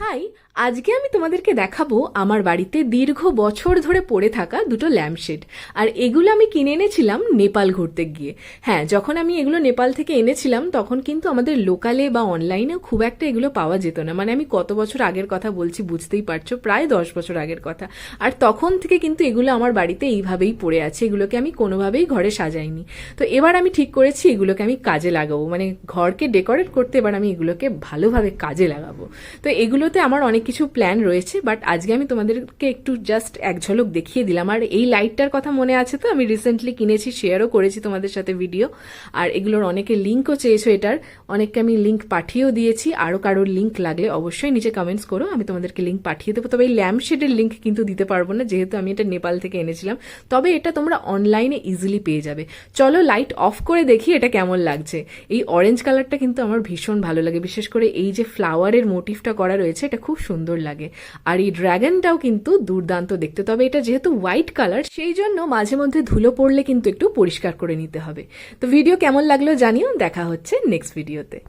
High, আজকে আমি তোমাদেরকে দেখাবো আমার বাড়িতে দীর্ঘ বছর ধরে পড়ে থাকা দুটো ল্যাম্পশেড। আর এগুলো আমি কিনে এনেছিলাম নেপাল ঘুরতে গিয়ে। হ্যাঁ যখন আমি এগুলো নেপাল থেকে এনেছিলাম, তখন কিন্তু আমাদের লোকালে বা অনলাইনে খুব একটা এগুলো পাওয়া যেত না। মানে আমি কত বছর আগের কথা বলছি, বুঝতেই পারছ, প্রায় দশ বছর আগের কথা। আর তখন থেকে কিন্তু এগুলো আমার বাড়িতে এইভাবেই পড়ে আছে, এগুলোকে আমি কোনোভাবেই ঘরে সাজাইনি। তো এবার আমি ঠিক করেছি, এগুলোকে আমি কাজে লাগাবো। মানে ঘরকে ডেকোরেট করতে এবার আমি এগুলোকে ভালোভাবে কাজে লাগাবো। তো এগুলোতে আমার অনেক কিছু প্ল্যান রয়েছে বাট আজকে আমি তোমাদেরকে একটু জাস্ট এক ঝলক দেখিয়ে দিলাম। আর এই লাইটটার কথা মনে আছে তো? আমি রিসেন্টলি কিনেছি শেয়ারও করেছি তোমাদের সাথে ভিডিও আর এগুলোর অনেকে লিঙ্কও চেয়েছো এটার। অনেককে আমি লিঙ্ক পাঠিয়েও দিয়েছি। আরও কারোর লিঙ্ক লাগলে অবশ্যই নিচে কমেন্টস করো, আমি তোমাদেরকে লিঙ্ক পাঠিয়ে দেবো। তবে এই ল্যাম্পশেডের লিঙ্ক কিন্তু দিতে পারব না, যেহেতু আমি এটা নেপাল থেকে এনেছিলাম। তবে এটা তোমরা অনলাইনে ইজিলি পেয়ে যাবে। চলো লাইট অফ করে দেখি এটা কেমন লাগছে। এই অরেঞ্জ কালারটা কিন্তু আমার ভীষণ ভালো লাগে। বিশেষ করে এই যে ফ্লাওয়ারের মোটিভটা করা রয়েছে এটা খুব সুন্দর লাগে। আর এই ড্রাগনটাও কিন্তু দুর্দান্ত দেখতে। তবে এটা যেহেতু হোয়াইট কালার, সেই জন্য মাঝে মধ্যে ধুলো পড়লে কিন্তু একটু পরিষ্কার করে নিতে হবে। তো ভিডিও কেমন লাগল জানিও, দেখা হচ্ছে নেক্সট ভিডিওতে।